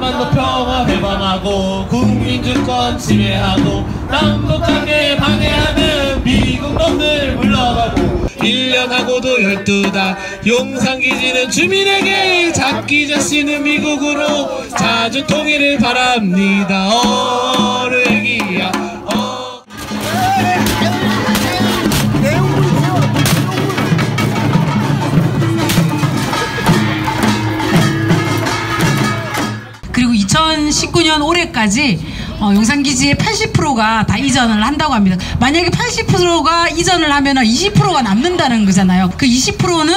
한반도 평화 해방하고 국민주권 침해하고 남북관계 방해하는 미국 놈들 물러가고 1년하고도 12달 용산기지는 주민에게 잡기 자신은 미국으로 자주 통일을 바랍니다. 어르 2019년 올해까지 어, 용산기지의 80%가 다 이전을 한다고 합니다. 만약에 80%가 이전을 하면 20%가 남는다는 거잖아요. 그 20%는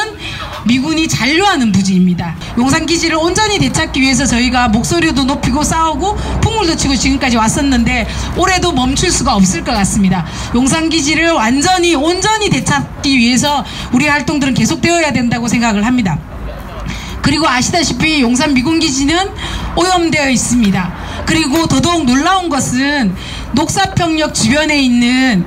미군이 잔류하는 부지입니다. 용산기지를 온전히 되찾기 위해서 저희가 목소리도 높이고 싸우고 풍물도 치고 지금까지 왔었는데 올해도 멈출 수가 없을 것 같습니다. 용산기지를 완전히 온전히 되찾기 위해서 우리 활동들은 계속되어야 된다고 생각을 합니다. 그리고 아시다시피 용산 미군기지는 오염되어 있습니다. 그리고 더더욱 놀라운 것은 녹사평역 주변에 있는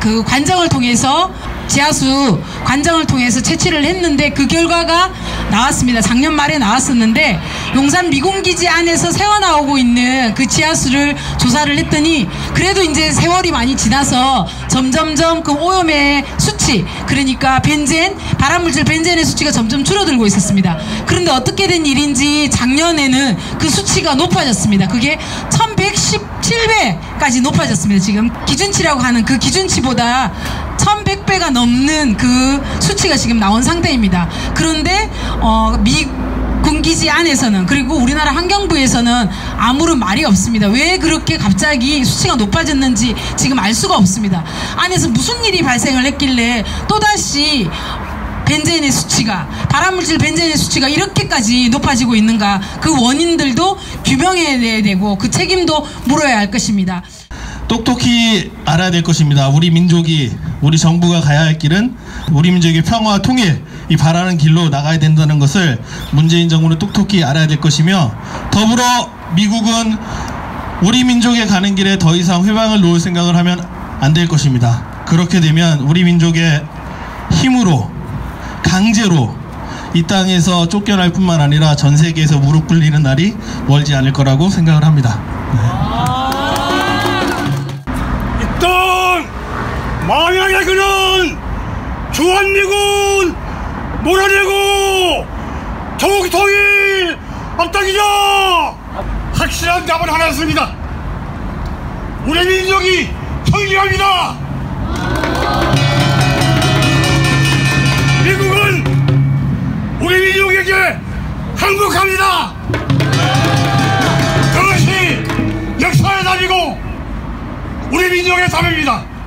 그 관정을 통해서 지하수 관정을 통해서 채취를 했는데 그 결과가 나왔습니다. 작년 말에 나왔었는데 용산 미군기지 안에서 새어나오고 있는 그 지하수를 조사를 했더니 그래도 이제 세월이 많이 지나서 점점점 그 오염의 수치 그러니까 벤젠 발암물질 벤젠의 수치가 점점 줄어들고 있었습니다. 그런데 어떻게 된 일인지 작년에는 그 수치가 높아졌습니다. 그게 1117배까지 높아졌습니다. 지금 기준치라고 하는 그 기준치보다 1100배가 넘는 그 수치가 지금 나온 상태입니다. 그런데 어, 미 군기지 안에서는 그리고 우리나라 환경부에서는 아무런 말이 없습니다. 왜 그렇게 갑자기 수치가 높아졌는지 지금 알 수가 없습니다. 안에서 무슨 일이 발생을 했길래 또다시 벤젠의 수치가 발암물질 벤젠의 수치가 이렇게까지 높아지고 있는가 그 원인들도 규명해야 되고 그 책임도 물어야 할 것입니다. 똑똑히 알아야 될 것입니다. 우리 민족이 우리 정부가 가야 할 길은 우리 민족의 평화와 통일 이 바라는 길로 나가야 된다는 것을 문재인 정부는 똑똑히 알아야 될 것이며 더불어 미국은 우리 민족의 가는 길에 더 이상 회방을 놓을 생각을 하면 안 될 것입니다. 그렇게 되면 우리 민족의 힘으로 강제로 이 땅에서 쫓겨날 뿐만 아니라 전 세계에서 무릎 꿇리는 날이 멀지 않을 거라고 생각을 합니다. 일단 만약에 그는 주한미군 몰아내고! 조국 통일! 앞당기자 확실한 답은 하나였습니다. 우리 민족이 통일합니다! 미국은 우리 민족에게 항복합니다! 그것이 역사의 답이고 우리 민족의 답입니다